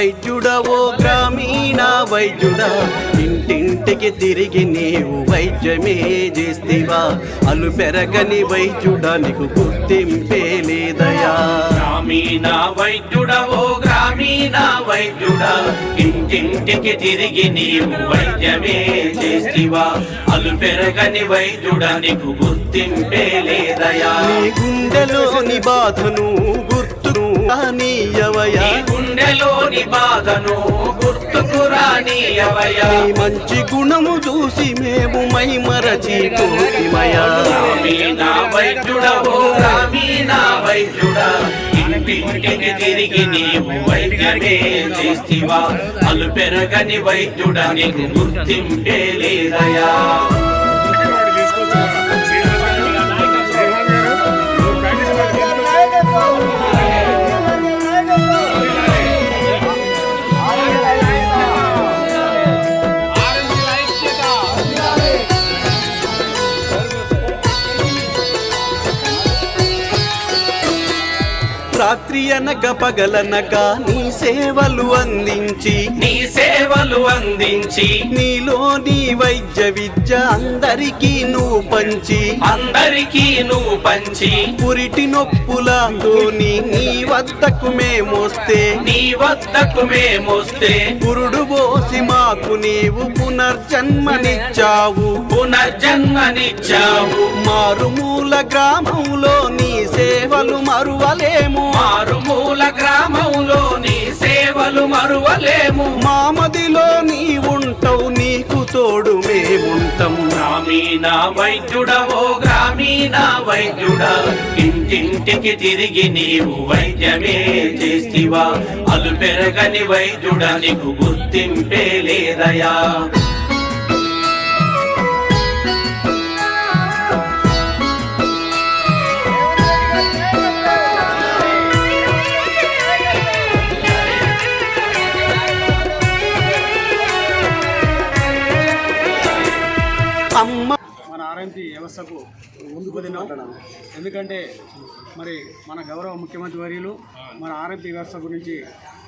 వైద్యుడవో గ్రామీణ వైద్యుడా. ఇంటింటికి తిరిగి నీవు వైద్యమే చేస్తివా. అలు పెరగని వైద్యుడా నీకు గుర్తింపే లేదయా. గ్రామీణ వైద్యుడవో గ్రామీణ వైద్యుడా. ఇంటింటికి తిరిగి నీవు వైద్యమే చేస్తివా. అలు పెరగని వైద్యుడా నీకు గుర్తింపే లేదయా. గుండెలోని బాధను గుర్తును నీయవయా గుండెలోని బాధను గుర్తుకు రానియవయా నీ మంచి గుణము చూసి మేము మై మరచిపోతిమయా గ్రామీణ వైద్యుడవో గ్రామీణ వైద్యుడా. ఇంటింటికి తిరిగి నీవు వైద్యమే చేస్తివా. అలు పెరగని వైద్యుడా నీకు గుర్తింపే లేదయా. రాత్రి అనక పగలనక నీ సేవలు అందించి. నీ సేవలు అందించి. నీలోని వైద్య విద్య అందరికీ నువ్వు పంచి. అందరికీ నువ్వు పంచి. పురిటి నొప్పులతోని నీ వద్దకు మేమొస్తే. నీ వద్దకు మేమొస్తే. పురుడు పోసి మాకు నీవు పునర్జన్మనిచ్చావు. పునర్జన్మనిచ్చావు. మారుమూల గ్రామంలో నీ సేవలు మరువలేము. మారుమూల గ్రామంలో నీ సేవలు మరువలేము. మామదిలో నీ ఉంటావు నీకు తోడు మేముంటాం. గ్రామీణ వైద్యుడవో గ్రామీణ వైద్యుడా. ఇంటింటికి తిరిగి నీవు వైద్యమే చేస్తివా. అలు పెరగని వైద్యుడా నీకు గుర్తింపే లేదయా. మన వ్యవస్థకు ముందుకు ఎందుకంటే మరి మన గౌరవ ముఖ్యమంత్రి వర్యులు మన ఆర్ఎంపీ వ్యవస్థ గురించి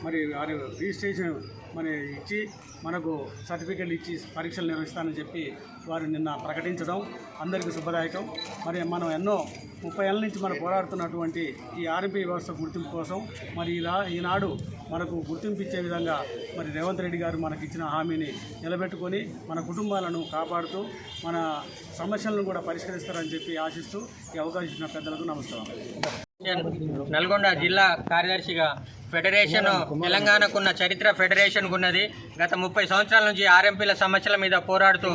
మరి వారి రిజిస్ట్రేషన్ మరి ఇచ్చి మనకు సర్టిఫికెట్లు ఇచ్చి పరీక్షలు నిర్వహిస్తానని చెప్పి వారు నిన్న ప్రకటించడం అందరికీ శుభదాయకం. మరి మనం ఎన్నో ముప్పై ఏళ్ళ నుంచి మనం పోరాడుతున్నటువంటి ఈ ఆర్ఎంపీ వ్యవస్థ గుర్తింపు కోసం మరి ఇలా ఈనాడు మనకు గుర్తింపిచ్చే విధంగా మరి రేవంత్ రెడ్డి గారు మనకి ఇచ్చిన హామీని నిలబెట్టుకొని మన కుటుంబాలను కాపాడుతూ మన సమస్యలను కూడా పరిష్కరిస్తారని చెప్పి ఆశిస్తూ ఈ అవకాశం ఇచ్చిన పెద్దలకు నమస్కారం. నల్గొండ జిల్లా కార్యదర్శిగా ఫెడరేషన్ తెలంగాణకున్న చరిత్ర ఫెడరేషన్ ఉన్నది గత ముప్పై సంవత్సరాల నుంచి ఆర్ఎంపీల సమస్యల మీద పోరాడుతూ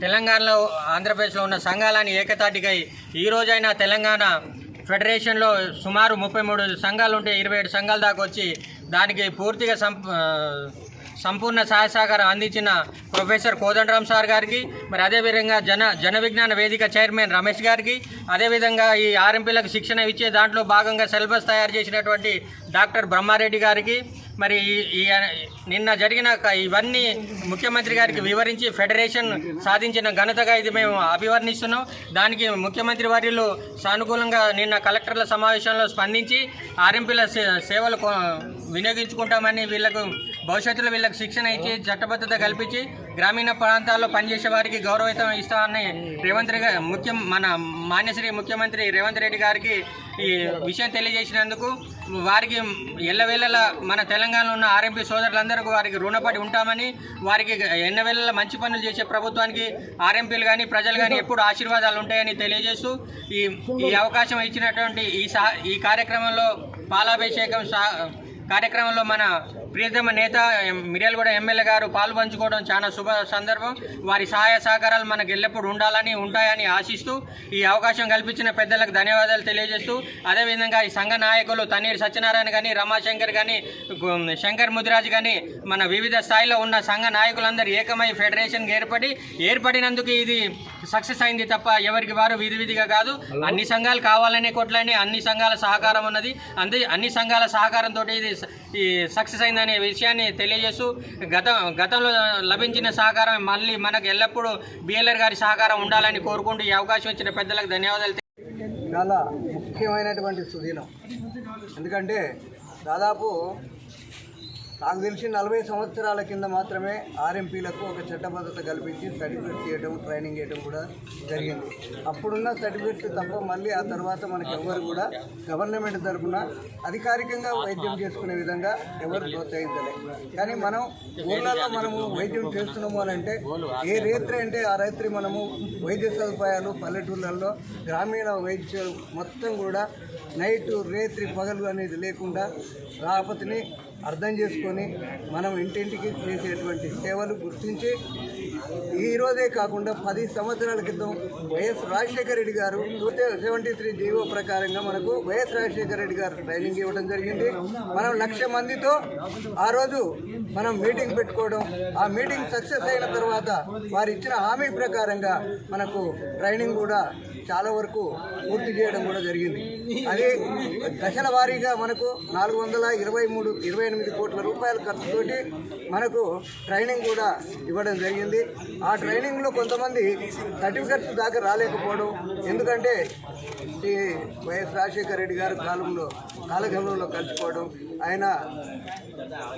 తెలంగాణలో ఆంధ్రప్రదేశ్లో ఉన్న సంఘాలని ఏకతాటికై ఈ రోజైనా తెలంగాణ ఫెడరేషన్లో సుమారు ముప్పై మూడు సంఘాలు ఉంటే ఇరవై ఏడు సంఘాల దాకా వచ్చి దానికి పూర్తిగా సంపూర్ణ సహాయ సహకారం అందించిన ప్రొఫెసర్ కోదండరామ్ సార్ గారికి మరి అదేవిధంగా జన జన విజ్ఞాన వేదిక చైర్మన్ రమేష్ గారికి అదేవిధంగా ఈ ఆర్ఎంపీలకు శిక్షణ ఇచ్చే దాంట్లో భాగంగా సిలబస్ తయారు చేసినటువంటి డాక్టర్ బ్రహ్మారెడ్డి గారికి మరి ఈ- నిన్న జరిగిన ఇవన్నీ ముఖ్యమంత్రి గారికి వివరించి ఫెడరేషన్ సాధించిన ఘనతగా ఇది మేము అభివర్ణిస్తున్నాం. దానికి ముఖ్యమంత్రి వర్యులు సానుకూలంగా నిన్న కలెక్టర్ల సమావేశంలో స్పందించి ఆర్ఎంపీల సేవలు వినియోగించుకుంటామని వీళ్ళకు భవిష్యత్తులో వీళ్ళకి శిక్షణ ఇచ్చి చట్టబద్ధత కల్పించి గ్రామీణ ప్రాంతాల్లో పనిచేసే వారికి గౌరవితం ఇస్తామని రేవంత్ రెడ్డి ముఖ్యం మన మాన్యశ్రీ ముఖ్యమంత్రి రేవంత్ రెడ్డి గారికి ఈ విషయం తెలియజేసినందుకు వారికి ఎల్లవేళలా మన తెలంగాణలో ఉన్న ఆర్ఎంపీ సోదరులందరికీ వారికి రుణపడి ఉంటామని వారికి ఎన్నవేళలా మంచి పనులు చేసే ప్రభుత్వానికి ఆర్ఎంపీలు కానీ ప్రజలు కానీ ఎప్పుడు ఆశీర్వాదాలు ఉంటాయని తెలియజేస్తూ ఈ ఈ అవకాశం ఇచ్చినటువంటి ఈ సా ఈ కార్యక్రమంలో పాలాభిషేకం సా కార్యక్రమంలో మన ప్రియతమ నేత మిర్యాలగూడ ఎమ్మెల్యే గారు పాలు పంచుకోవడం చాలా శుభ సందర్భం. వారి సహాయ సహకారాలు మనకు ఎల్లప్పుడూ ఉండాలని ఉంటాయని ఆశిస్తూ ఈ అవకాశం కల్పించిన పెద్దలకు ధన్యవాదాలు తెలియజేస్తూ అదేవిధంగా ఈ సంఘ నాయకులు తన్నీరు సత్యనారాయణ కానీ రమాశంకర్ కానీ శంకర్ ముదిరాజ్ కానీ మన వివిధ స్థాయిలో ఉన్న సంఘ నాయకులందరూ ఏకమై ఫెడరేషన్ ఏర్పడి ఏర్పడినందుకు ఇది సక్సెస్ అయింది తప్ప ఎవరికి వారు విధి విధిగా కాదు. అన్ని సంఘాలు కావాలనే కొట్లని అన్ని సంఘాల సహకారం ఉన్నది. అందే అన్ని సంఘాల సహకారంతో ఇది ఈ సక్సెస్ అయిందనే విషయాన్ని తెలియజేస్తూ గత గతంలో లభించిన సహకారం మళ్ళీ మనకు ఎల్లప్పుడూ బిఎల్ఆర్ గారి సహకారం ఉండాలని కోరుకుంటూ ఈ అవకాశం ఇచ్చిన పెద్దలకు ధన్యవాదాలు చాలా ముఖ్యమైనటువంటి సుదీనం. ఎందుకంటే దాదాపు నాకు తెలిసి నలభై సంవత్సరాల కింద మాత్రమే ఆర్ఎంపీలకు ఒక చట్టబద్ధత కల్పించి సర్టిఫికేట్ చేయడం ట్రైనింగ్ చేయడం కూడా జరిగింది. అప్పుడున్న సర్టిఫికేట్స్ తప్ప మళ్ళీ ఆ తర్వాత మనకి ఎవరు కూడా గవర్నమెంట్ తరఫున అధికారికంగా వైద్యం చేసుకునే విధంగా ఎవరు ప్రోత్సహించలేదు కానీ మనం ఊళ్ళలో మనము వైద్యం చేస్తున్నాము అని అంటే ఏ రేత్రి అంటే ఆ రాత్రి మనము వైద్య సదుపాయాలు పల్లెటూళ్ళల్లో గ్రామీణ వైద్యం మొత్తం కూడా నైట్ రేత్రి పగలు అనేది లేకుండా రాపతిని అర్థం చేసుకొని మనం ఇంటింటికి చేసేటువంటి సేవలు గుర్తించి ఈరోజే కాకుండా పది సంవత్సరాల క్రితం వైఎస్ రాజశేఖర రెడ్డి గారు సెవెంటీ త్రీ జీవో ప్రకారంగా మనకు వైఎస్ రాజశేఖర రెడ్డి గారు ట్రైనింగ్ ఇవ్వడం జరిగింది. మనం లక్ష మందితో ఆ రోజు మనం మీటింగ్ పెట్టుకోవడం ఆ మీటింగ్ సక్సెస్ అయిన తర్వాత వారు ఇచ్చిన హామీ ప్రకారంగా మనకు ట్రైనింగ్ కూడా చాలా వరకు పూర్తి చేయడం కూడా జరిగింది. అదే దశల వారీగా మనకు నాలుగు వందల ఇరవై మూడు ఇరవై ఎనిమిది కోట్ల రూపాయల ఖర్చుతోటి మనకు ట్రైనింగ్ కూడా ఇవ్వడం జరిగింది. ఆ ట్రైనింగ్లో కొంతమంది సర్టిఫికెట్స్ దాకా రాలేకపోవడం ఎందుకంటే ఈ వైఎస్ రాజశేఖర రెడ్డి గారి కాలంలో కాలగమనంలో కలిసిపోవడం ఆయన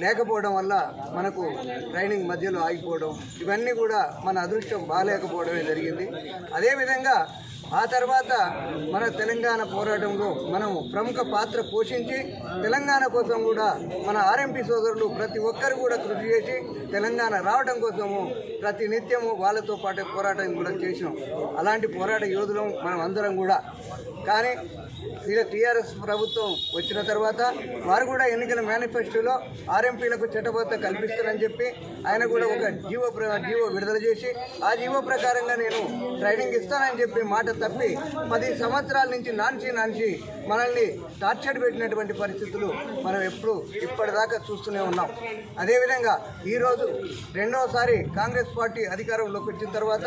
లేకపోవడం వల్ల మనకు ట్రైనింగ్ మధ్యలో ఆగిపోవడం ఇవన్నీ కూడా మన అదృష్టం బాగాలేకపోవడమే జరిగింది. అదేవిధంగా ఆ తర్వాత మన తెలంగాణ పోరాటంలో మనము ప్రముఖ పాత్ర పోషించి తెలంగాణ కోసం కూడా మన ఆర్ఎంపీ సోదరులు ప్రతి ఒక్కరు కూడా కృషి చేసి తెలంగాణ రావడం కోసము ప్రతి నిత్యము వాళ్ళతో పాటు పోరాటం కూడా చేసినాం. అలాంటి పోరాట యోధులం మనం అందరం కూడా. కానీ టీఆర్ఎస్ ప్రభుత్వం వచ్చిన తర్వాత వారు కూడా ఎన్నికల మేనిఫెస్టోలో ఆర్ఎంపీలకు చట్టబద్ధ కల్పిస్తారని చెప్పి ఆయన కూడా ఒక జీవో ప్ర- జీవో విడుదల చేసి ఆ జీవో ప్రకారంగా నేను ట్రైనింగ్ ఇస్తానని చెప్పి మాట తప్పి పది సంవత్సరాల నుంచి నాన్చి నాన్చి మనల్ని టార్చర్ పెట్టినటువంటి పరిస్థితులు మనం ఎప్పుడు ఇప్పటిదాకా చూస్తూనే ఉన్నాం. అదేవిధంగా ఈరోజు రెండవసారి కాంగ్రెస్ పార్టీ అధికారంలోకి వచ్చిన తర్వాత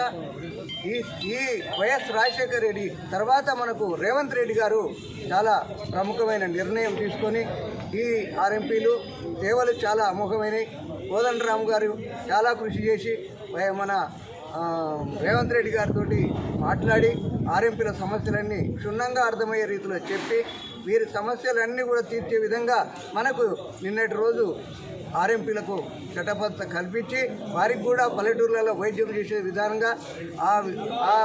ఈ ఈ వైఎస్ రాజశేఖర రెడ్డి తర్వాత మనకు రేవంత్ రెడ్డి గారు చాలా ప్రముఖమైన నిర్ణయం తీసుకొని ఈ ఆర్ఎంపీలు సేవలు చాలా అమోఘమైనవి కోదండరామ్ గారు చాలా కృషి చేసి మన రేవంత్ రెడ్డి గారితో మాట్లాడి ఆర్ఎంపీల సమస్యలన్నీ క్షుణ్ణంగా అర్థమయ్యే రీతిలో చెప్పి వీరి సమస్యలన్నీ కూడా తీర్చే విధంగా మనకు నిన్నటి రోజు ఆర్ఎంపీలకు చట్టబద్ధత కల్పించి వారికి కూడా పల్లెటూర్లలో వైద్యం చేసే విధానంగా ఆ ఆ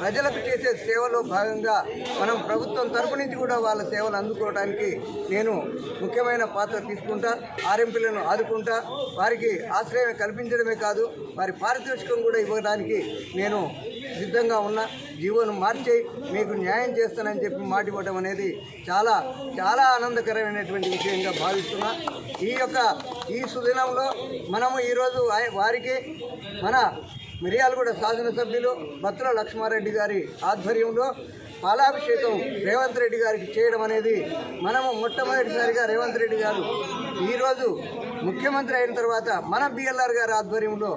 ప్రజలకు చేసే సేవలో భాగంగా మనం ప్రభుత్వం తరపు నుంచి కూడా వాళ్ళ సేవలు అందుకోవడానికి నేను ముఖ్యమైన పాత్ర తీసుకుంటా ఆర్ఎంపీలను ఆదుకుంటా వారికి ఆశ్రయం కల్పించడమే కాదు వారి పారితోషికం కూడా ఇవ్వడానికి నేను సిద్ధంగా ఉన్న. జీవోను మార్చి మీకు న్యాయం చేస్తానని చెప్పి మాట ఇవ్వడం అనేది చాలా చాలా ఆనందకరమైనటువంటి విషయంగా భావిస్తున్నా. ఈ యొక్క ఈ సుదినంలో మనము ఈరోజు వారికి మన మిర్యాలగూడ శాసనసభ్యులు భత్ర లక్ష్మారెడ్డి గారి ఆధ్వర్యంలో పాలాభిషేకం రేవంత్ రెడ్డి గారికి చేయడం అనేది మనము మొట్టమొదటిసారిగా రేవంత్ రెడ్డి గారు ఈరోజు ముఖ్యమంత్రి అయిన తర్వాత మన బిఎల్ఆర్ గారి ఆధ్వర్యంలో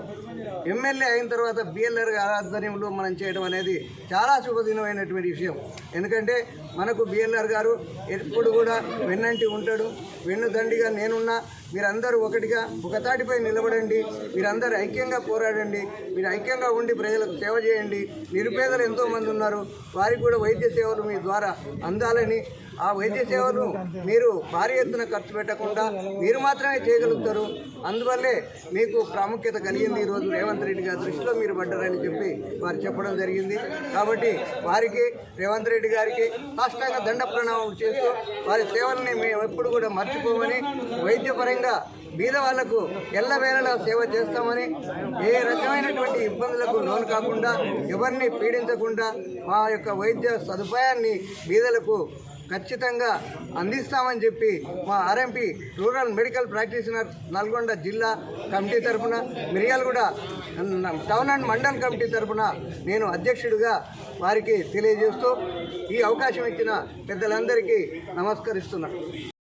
ఎమ్మెల్యే అయిన తర్వాత బిఎల్ఆర్ గారి ఆధ్వర్యంలో మనం చేయడం అనేది చాలా శుభదినమైనటువంటి విషయం. ఎందుకంటే మనకు బిఎల్ఆర్ గారు ఎప్పుడు కూడా వెన్నంటి ఉంటాడు. వెన్నుదండిగా నేనున్నా మీరందరూ ఒకటిగా ఒకతాటిపై నిలబడండి మీరందరూ ఐక్యంగా పోరాడండి మీరు ఐక్యంగా ఉండి ప్రజలకు సేవ చేయండి. నిరుపేదలు ఎంతోమంది ఉన్నారు. వారికి కూడా వైద్య సేవలు మీ ద్వారా అందాలని ఆ వైద్య సేవలు మీరు భారీ ఎత్తున ఖర్చు పెట్టకుండా మీరు మాత్రమే చేయగలుగుతారు. అందువల్లే మీకు ప్రాముఖ్యత కలిగింది ఈరోజు రేవంత్ రెడ్డి గారి దృష్టిలో మీరు పడ్డారని చెప్పి వారు చెప్పడం జరిగింది. కాబట్టి వారికి రేవంత్ రెడ్డి గారికి సాష్టాంగ దండ ప్రణామం చేస్తూ వారి సేవల్ని మేము ఎప్పుడు కూడా మర్చిపోమని వైద్యపరంగా బీద వాళ్ళకు ఎల్లవేళలా సేవ చేస్తామని ఏ రకమైనటువంటి ఇబ్బందులకు లోను కాకుండా ఎవరిని పీడించకుండా మా యొక్క వైద్య సదుపాయాన్ని బీదలకు ఖచ్చితంగా అందిస్తామని చెప్పి మా RMP rural medical practitioner Nalgonda జిల్లా కమిటీ తరఫున Miryalaguda town and mandal committee తరఫున నేను అధ్యక్షుడిగా వారికి తెలియజేస్తూ ఈ అవకాశం ఇచ్చిన పెద్దలందరికీ నమస్కరిస్తున్నాను